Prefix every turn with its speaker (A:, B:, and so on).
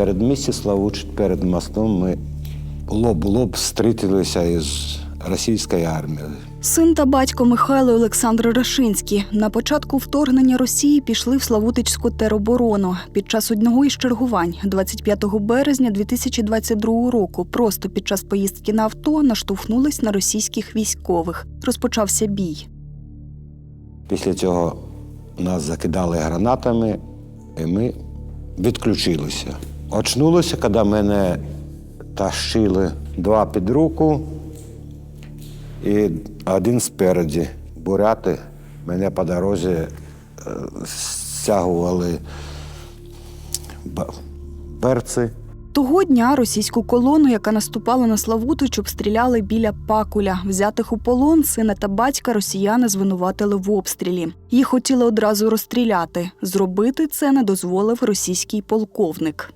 A: передмісті Славутич, перед мостом ми лоб лоб зустрілися із російською армією.
B: Син та батько Михайло Олександр Рашинський на початку вторгнення Росії пішли в Славутичську тероборону. Під час одного із чергувань, 25 березня 2022 року, просто під час поїздки на авто наштовхнулись на російських військових. Розпочався бій.
A: Після цього нас закидали гранатами, і ми відключилися. Очнулося, коли мене тащили два під руку і один спереді. Буряти мене по дорозі е, стягували берці.
B: Того дня російську колону, яка наступала на Славутич, обстріляли біля Пакуля. Взятих у полон сина та батька росіяни звинуватили в обстрілі. Їх хотіли одразу розстріляти. Зробити це не дозволив російський полковник.